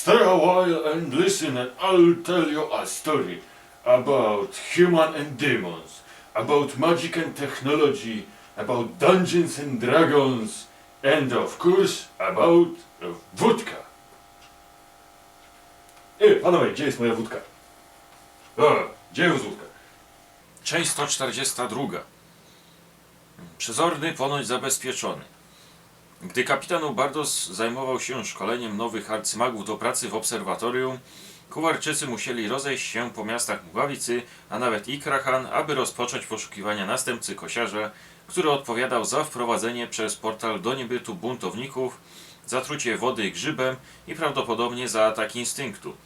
Stay a while and listen, and I'll tell you a story about human and demons, about magic and technology, about dungeons and dragons, and of course about wódka. Ej, panowie, gdzie jest moja wódka? O, gdzie jest wódka? Część 142. Przezorny ponoć zabezpieczony. Gdy kapitan Ubardos zajmował się szkoleniem nowych arcymagów do pracy w obserwatorium, Kuwarczycy musieli rozejść się po miastach Mgławicy, a nawet Ikrahan, aby rozpocząć poszukiwania następcy kosiarza, który odpowiadał za wprowadzenie przez portal do niebytu buntowników, zatrucie wody grzybem i prawdopodobnie za atak instynktu.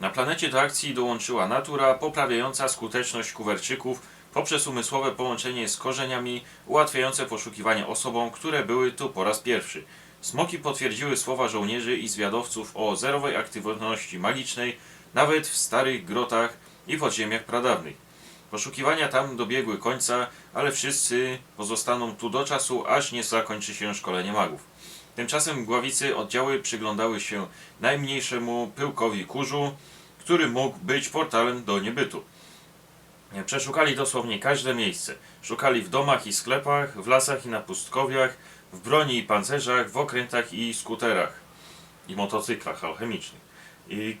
Na planecie do akcji dołączyła natura poprawiająca skuteczność kuwerczyków poprzez umysłowe połączenie z korzeniami ułatwiające poszukiwanie osobom, które były tu po raz pierwszy. Smoki potwierdziły słowa żołnierzy i zwiadowców o zerowej aktywności magicznej nawet w starych grotach i podziemiach pradawnych. Poszukiwania tam dobiegły końca, ale wszyscy pozostaną tu do czasu, aż nie zakończy się szkolenie magów. Tymczasem Gławicy oddziały przyglądały się najmniejszemu pyłkowi kurzu, który mógł być portalem do niebytu. Przeszukali dosłownie każde miejsce. Szukali w domach i sklepach, w lasach i na pustkowiach, w broni i pancerzach, w okrętach i skuterach i motocyklach alchemicznych. I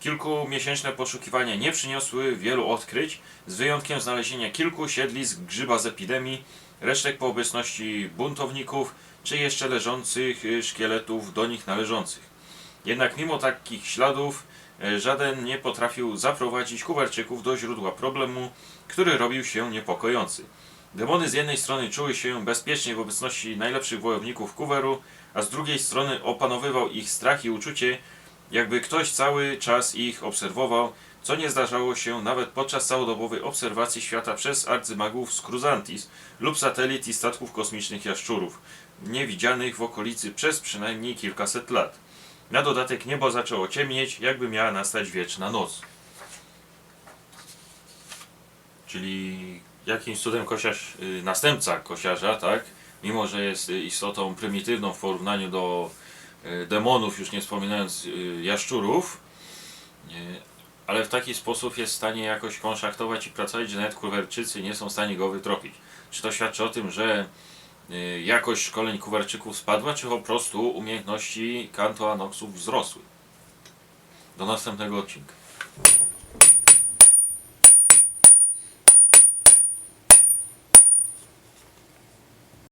kilkumiesięczne poszukiwania nie przyniosły wielu odkryć, z wyjątkiem znalezienia kilku siedlisk grzyba z epidemii, resztek po obecności buntowników, czy jeszcze leżących y, szkieletów do nich należących. Jednak mimo takich śladów e, żaden nie potrafił zaprowadzić Kuwerczyków do źródła problemu, który robił się niepokojący. Demony z jednej strony czuły się bezpiecznie w obecności najlepszych wojowników Kuweru, a z drugiej strony opanowywał ich strach i uczucie, jakby ktoś cały czas ich obserwował, co nie zdarzało się nawet podczas całodobowej obserwacji świata przez arcymagów z Cruzantis lub satelit i statków kosmicznych jaszczurów, niewidzianych w okolicy przez przynajmniej kilkaset lat. Na dodatek niebo zaczęło ciemnieć, jakby miała nastać wieczna noc. Czyli jakimś cudem kosiarz, y, następca kosiarza, tak? Mimo, że jest y, istotą prymitywną w porównaniu do y, demonów, już nie wspominając jaszczurów, ale w taki sposób jest w stanie jakoś konszachtować i pracować, że nawet kuwerczycy nie są w stanie go wytropić. Czy to świadczy o tym, że jakość szkoleń kuwerczyków spadła, czy po prostu umiejętności Kanto Anoxów wzrosły? Do następnego odcinka.